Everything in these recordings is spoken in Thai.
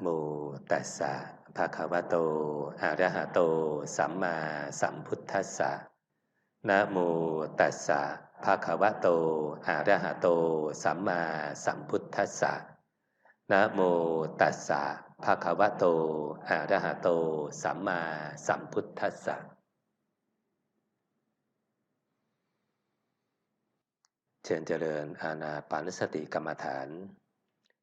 โมตัสสะภะคะวะโต อะระหะโต สัมมาสัมพุทธัสสะนะโมตัสสะภะคะวะโต อะระหะโต สัมมาสัมพุทธัสสะนะโมตัสสะภะคะวะโต อะระหะโต สัมมาสัมพุทธัสสะเชิญเจริญอาณาปานสติกรรมฐาน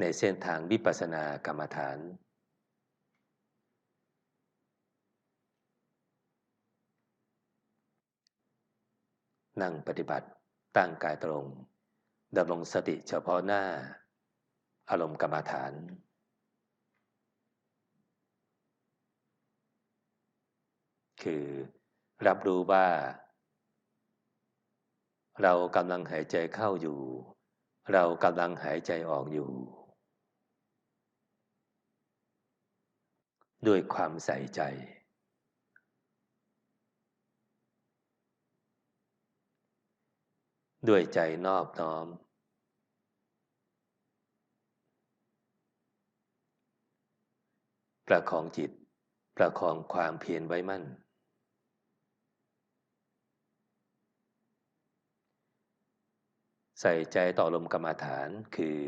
ในเส้นทางวิปัสสนากรรมฐาน นั่งปฏิบัติตั้งกายตรงดำรงสติเฉพาะหน้า อารมณ์กรรมฐาน คือรับรู้ว่า เรากำลังหายใจเข้าอยู่ เรากำลังหายใจออกอยู่ ด้วยความใส่ใจ ด้วยใจนอบน้อม ประคองจิต ประคองความเพียรไว้มั่น ใส่ใจต่อลมกรรมฐานคือ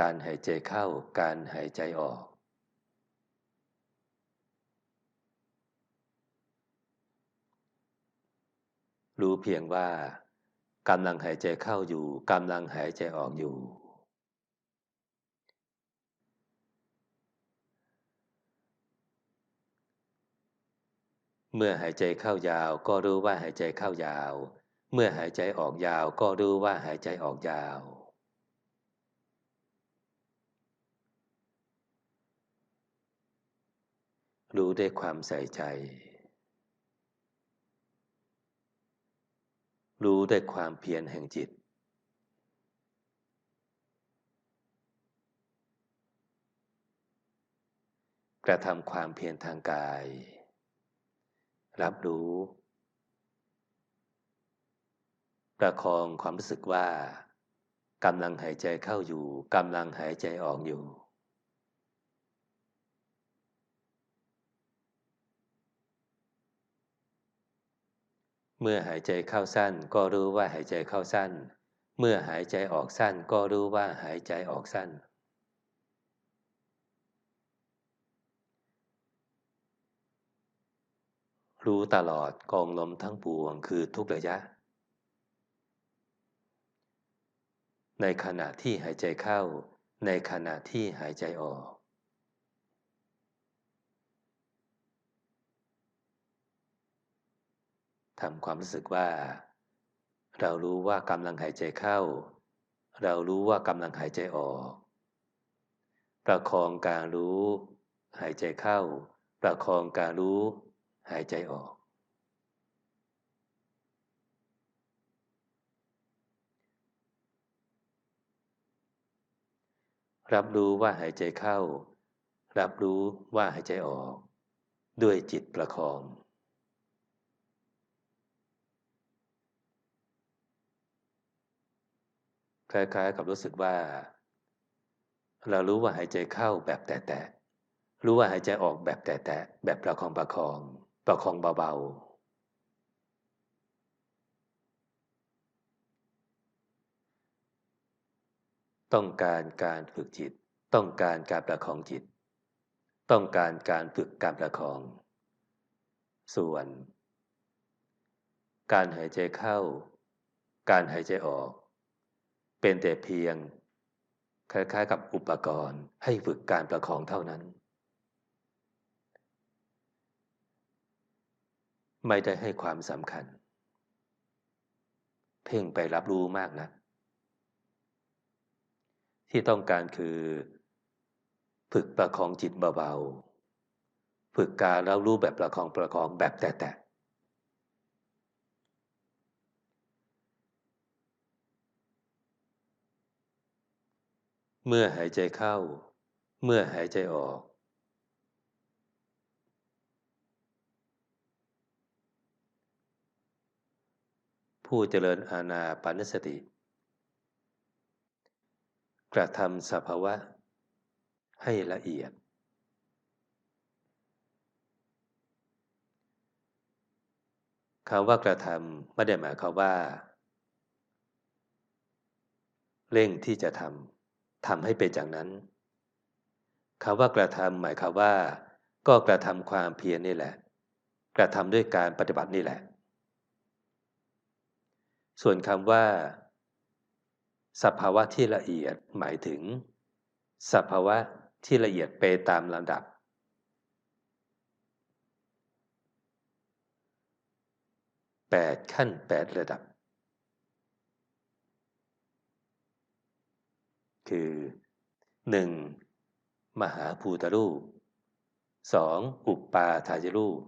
การหายใจเข้า การหายใจออก รู้เพียงว่ากำลังหายใจเข้าอยู่กำลังหายใจออกอยู่ เมื่อหายใจเข้ายาวก็รู้ว่าหายใจเข้ายาว เมื่อหายใจออกยาวก็รู้ว่าหายใจออกยาว รู้ด้วยความใส่ใจ รู้ด้วยความเพียรแห่งจิต กระทำความเพียรทางกาย รับรู้ ประคองความรู้สึกว่ากำลังหายใจเข้าอยู่กำลังหายใจออกอยู่ เมื่อหายใจเข้าสั้นก็รู้ว่าหายใจเข้าสั้น เมื่อหายใจออกสั้นก็รู้ว่าหายใจออกสั้น รู้ตลอดกองลมทั้งปวงคือทุกระยะ ในขณะที่หายใจเข้า ในขณะที่หายใจออก ทำความรู้สึกว่า เรารู้ว่ากำลังหายใจเข้า เรารู้ว่ากำลังหายใจออก ประคองการรู้ หายใจเข้า ประคองการรู้ หายใจออก รับรู้ว่าหายใจเข้า รับรู้ว่าหายใจออก ด้วยจิตประคอง คล้ายๆ กับรู้สึกว่า เรารู้ว่าหายใจเข้าแบบแตะๆรู้ว่าหายใจออกแบบแตะๆแบบประคองประคอง ประคองเบาๆ ต้องการการฝึกจิต ต้องการการประคองจิต ต้องการการฝึกการประคอง ส่วน การหายใจเข้า การหายใจออก เป็นแต่เพียง คล้ายๆ กับอุปกรณ์ให้ฝึกการประคองเท่านั้น ไม่ได้ให้ความสำคัญ เพ่งไปรับรู้มากนะ ที่ต้องการคือ ฝึกประคองจิตเบาๆ ฝึกการแล้วรู้แบบประคองประคองแบบแตะ เมื่อหายใจเข้า เมื่อหายใจออก ผู้เจริญอาณาปานสติ กระทำสภาวะ ให้ละเอียด คำว่ากระทำไม่ได้หมายความว่า เร่งที่จะทำ ทำให้เป็นอย่างนั้นคำว่ากระทำหมายความว่า ก็กระทำความเพียรนี่แหละ กระทำด้วยการปฏิบัตินี่แหละ ส่วนคำว่า สภาวะที่ละเอียดหมายถึง สภาวะที่ละเอียดไปตามลำดับแปดขั้นแปดระดับ คือหนึ่งมหาภูตรูปสองอุปปาทายรูป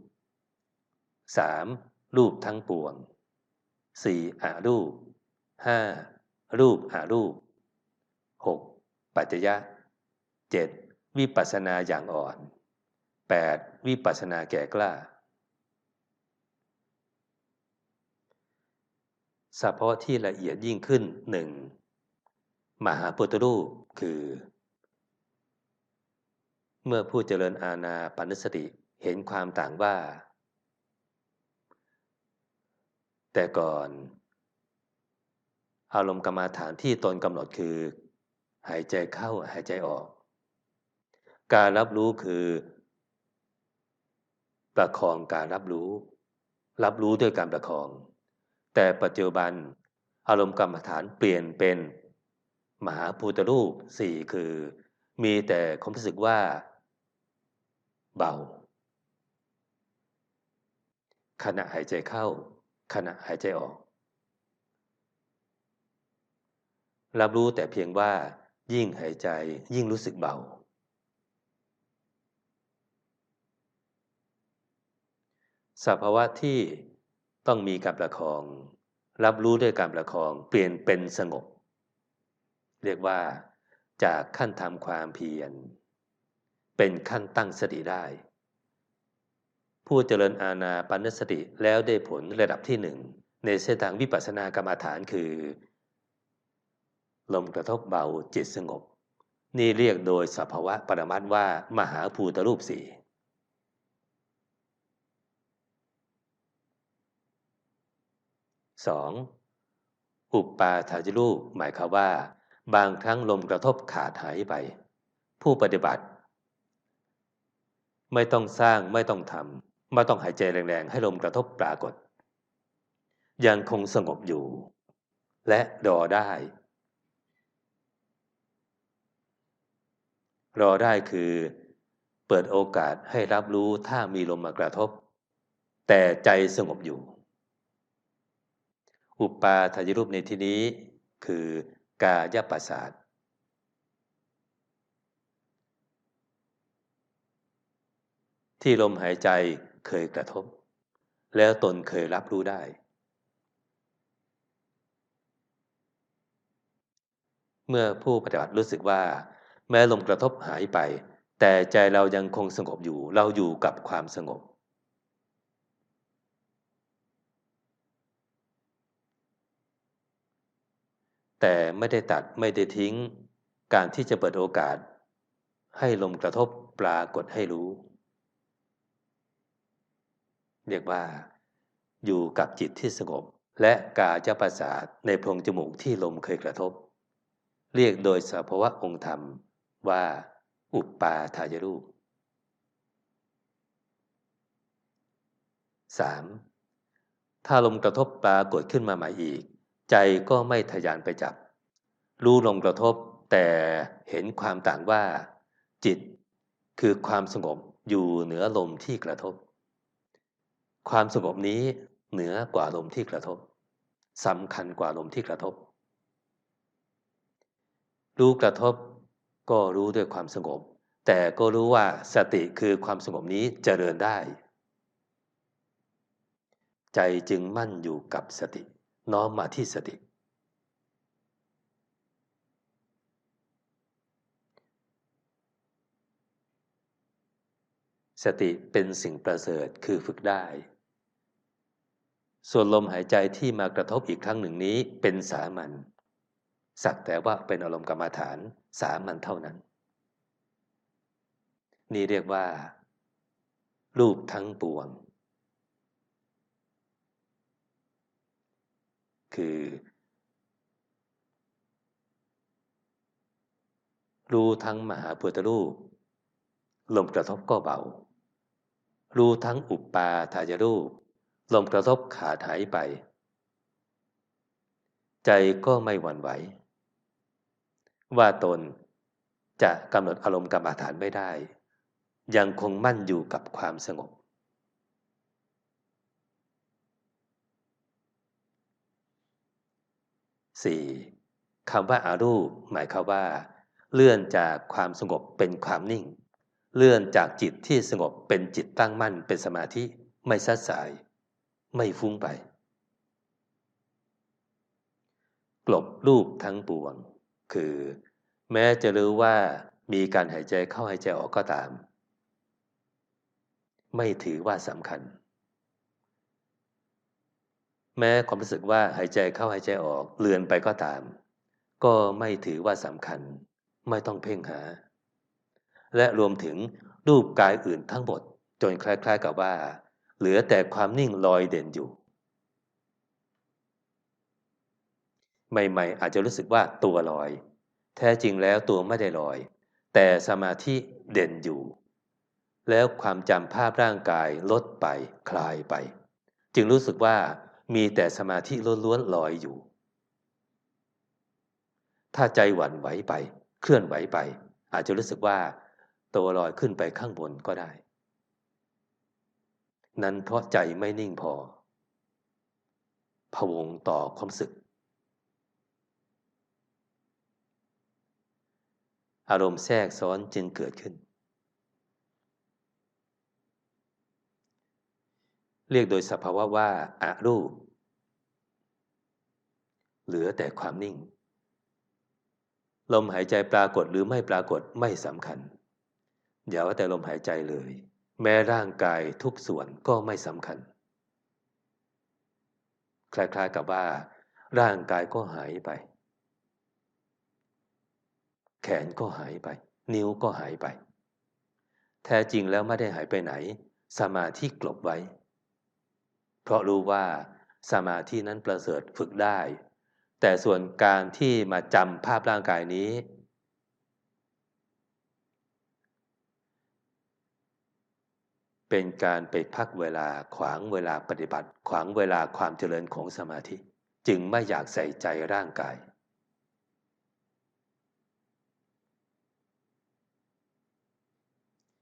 สามรูปทั้งปวงสี่อารูปห้ารูปอารูปหกปัจจยะเจ็ดวิปัสนาอย่างอ่อนแปดวิปัสนาแก่กล้าสภาวะที่ละเอียดยิ่งขึ้นหนึ่ง มหาปุตรูปคือ เมื่อผู้เจริญอาณาปณสติเห็นความต่างว่า แต่ก่อน อารมณ์กรรมาฐานที่ตนกำหนดคือ หายใจเข้าหายใจออก การรับรู้คือ ประคองการรับรู้ รับรู้ด้วยการประคอง แต่ปัจจุบันอารมณ์กรรมฐานเปลี่ยนเป็น มหาภูตรูปสี่คือ มีแต่ความรู้สึกว่า เบา ขณะหายใจเข้า ขณะหายใจออก รับรู้แต่เพียงว่า ยิ่งหายใจยิ่งรู้สึกเบา สภาวะที่ต้องมีการประคอง รับรู้ด้วยการประคอง เปลี่ยนเป็นสงบ เรียกว่า จากขั้นทำความเพียร เป็นขั้นตั้งสติได้ ผู้เจริญอาณาปันสติแล้วได้ผลระดับที่หนึ่งในเส้นทางวิปัสสนากรรมฐานคือ ลมกระทบเบาจิตสงบ นี่เรียกโดยสภาวะปรมัตว่า มหาภูตรูปสี่สองอุปปาทาจิรูปหมายความว่า บางครั้งลมกระทบขาดหายไป ผู้ปฏิบัติ ไม่ต้องสร้างไม่ต้องทำไม่ต้องหายใจแรงๆ ให้ลมกระทบปรากฏ ยังคงสงบอยู่ และรอได้ รอได้คือ เปิดโอกาสให้รับรู้ถ้ามีลมมากระทบ แต่ใจสงบอยู่ อุปาทายรูปในที่นี้คือ กายประสาทที่ลมหายใจเคยกระทบ แล้วตนเคยรับรู้ได้ เมื่อผู้ปฏิบัติรู้สึกว่า แม้ลมกระทบหายไป แต่ใจเรายังคงสงบอยู่เราอยู่กับความสงบ แต่ไม่ได้ตัดไม่ได้ทิ้ง การที่จะเปิดโอกาส ให้ลมกระทบปรากฏให้รู้ เรียกว่า อยู่กับจิตที่สงบ และกาจะประสาทในโพรงจมูกที่ลมเคยกระทบ เรียกโดยสภาวะองค์ธรรมว่าอุปปาทายรูป 3. ถ้าลมกระทบปรากฏขึ้นมาใหม่อีก ใจก็ไม่ทยานไปจับ รู้ลมกระทบแต่เห็นความต่างว่า จิตคือความสงบอยู่เหนือลมที่กระทบ ความสงบนี้เหนือกว่าลมที่กระทบสำคัญกว่าลมที่กระทบ รู้กระทบก็รู้ด้วยความสงบ แต่ก็รู้ว่าสติคือความสงบนี้เจริญได้ ใจจึงมั่นอยู่กับสติ น้อมมาที่สติ สติเป็นสิ่งประเสริฐคือฝึกได้ ส่วนลมหายใจที่มากระทบอีกครั้งหนึ่งนี้เป็นสามัญสักแต่ว่าเป็นอารมณ์กรรมฐานสามัญเท่านั้น นี่เรียกว่า รูปทั้งปวง คือ รู้ทั้งมหาพุทธรูป ลมกระทบก็เบา รู้ทั้งอุปปาทายรูป ลมกระทบขาดหายไป ใจก็ไม่หวั่นไหว ว่าตนจะกำหนดอารมณ์กรรมฐานไม่ได้ ยังคงมั่นอยู่กับความสงบ 4. คำว่าอารูปหมายความว่า เลื่อนจากความสงบเป็นความนิ่ง เลื่อนจากจิตที่สงบเป็นจิตตั้งมั่นเป็นสมาธิไม่ซัดสาย ไม่ฟุ้งไป กลบรูปทั้งปวง คือ แม้จะรู้ว่ามีการหายใจเข้าหายใจออกก็ตาม ไม่ถือว่าสำคัญ แม้ความรู้สึกว่าหายใจเข้าหายใจออกเลือนไปก็ตาม ก็ไม่ถือว่าสำคัญ ไม่ต้องเพ่งหา และรวมถึงรูปกายอื่นทั้งหมดจนคล้าย ๆกับว่า เหลือแต่ความนิ่งลอยเด่นอยู่ ใหม่ๆ อาจจะรู้สึกว่าตัวลอย แท้จริงแล้วตัวไม่ได้ลอย แต่สมาธิเด่นอยู่ แล้วความจำภาพร่างกายลดไปคลายไป จึงรู้สึกว่า มีแต่สมาธิล้วนๆลอยอยู่ ถ้าใจหวั่นไหวไป เคลื่อนไหวไป อาจจะรู้สึกว่า ตัวลอยขึ้นไปข้างบนก็ได้ นั้นเพราะใจไม่นิ่งพอพวงต่อความสึก อารมณ์แทรกซ้อนจึงเกิดขึ้น เรียกโดยสภาวะว่าอารูป เหลือแต่ความนิ่ง ลมหายใจปรากฏหรือไม่ปรากฏไม่สำคัญ อย่าว่าแต่ลมหายใจเลย แม้ร่างกายทุกส่วนก็ไม่สำคัญ คล้ายๆกับว่า ร่างกายก็หายไป แขนก็หายไป นิ้วก็หายไป แท้จริงแล้วไม่ได้หายไปไหน สมาธิกลบไว้ เพราะรู้ว่าสมาธินั้นประเสริฐฝึกได้ แต่ส่วนการที่มาจำภาพร่างกายนี้ เป็นการไปพักเวลาขวางเวลาปฏิบัติ ขวางเวลาความเจริญของสมาธิ จึงไม่อยากใส่ใจร่างกาย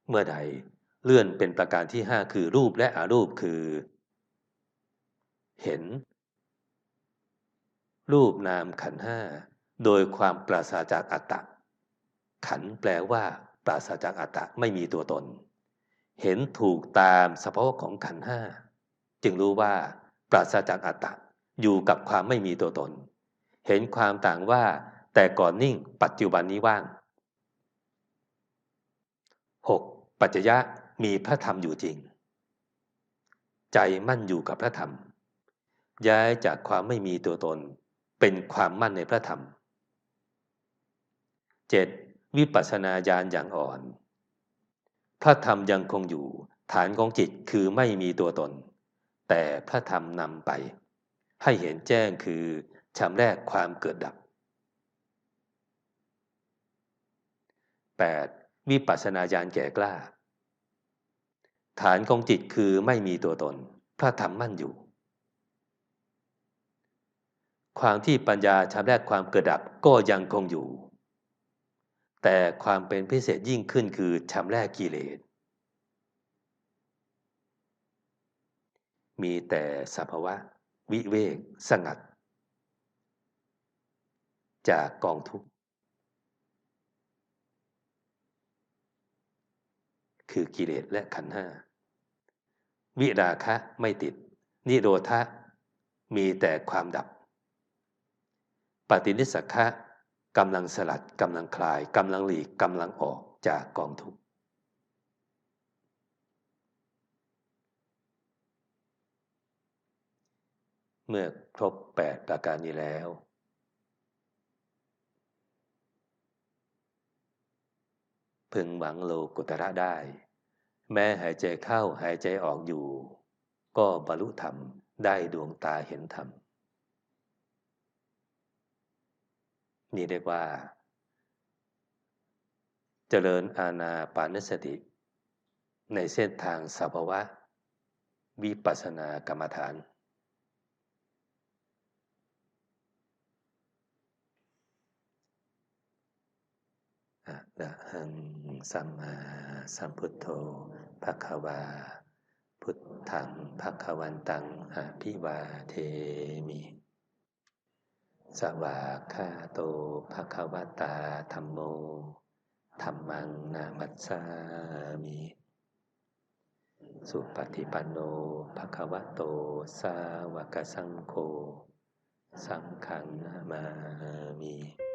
เมื่อใดเลื่อนเป็นประการที่ห้าคือรูปและอารูปคือ เห็น รูปนามขันห้าโดยความปราศจากอัตตะ ขันแปลว่า ปราศจากอัตตะไม่มีตัวตน เห็นถูกตามสภาวะของขันห้าจึงรู้ว่า ปราศจากอัตตะอยู่กับความไม่มีตัวตน เห็นความต่างว่า แต่ก่อนนิ่งปัจจุบันนี้ว่าง 6. ปัจจยะมีพระธรรมอยู่จริง ใจมั่นอยู่กับพระธรรม ย้ายจากความไม่มีตัวตน เป็นความมั่นในพระธรรม 7. วิปัสสนาญาณอย่างอ่อน พระธรรมยังคงอยู่ ฐานของจิตคือไม่มีตัวตน แต่พระธรรมนำไป ให้เห็นแจ้งคือชำแรกความเกิดดับ 8. วิปัสสนาญาณแก่กล้า ฐานของจิตคือไม่มีตัวตน พระธรรมมั่นอยู่ ความที่ปัญญาชำแรกความเกิดดับก็ยังคงอยู่ แต่ความเป็นพิเศษยิ่งขึ้นคือชำแรกกิเลส มีแต่สภาวะ วิเวกสงัด จากกองทุกข์ คือกิเลสและขันห้า วิราคะไม่ติด นิโรธะมีแต่ความดับ ปฏินิสักะกำลังสลัดกำลังคลายกำลังหลีกกำลังออกจากกองทุกข์เมื่อครบแปดประการนี้แล้ว พึงหวังโลกุตระได้ แม้หายใจเข้าหายใจออกอยู่ ก็บรรลุธรรมได้ดวงตาเห็นธรรม นี่เรียกว่า เจริญอาณาปานสติ ในเส้นทางสัพวะ วิปัสสนากรรมฐาน อะระหังสัมมาสัมพุทโธภะคะวา พุทธังภะคะวันตังอภิวาเทมิ สวากาโตภะคะวตาธรรมโมธรรมังนามัสสามิ สุปฏิปันโนภะคะวะโต สาวกสังโฆ สังฆังนามามิ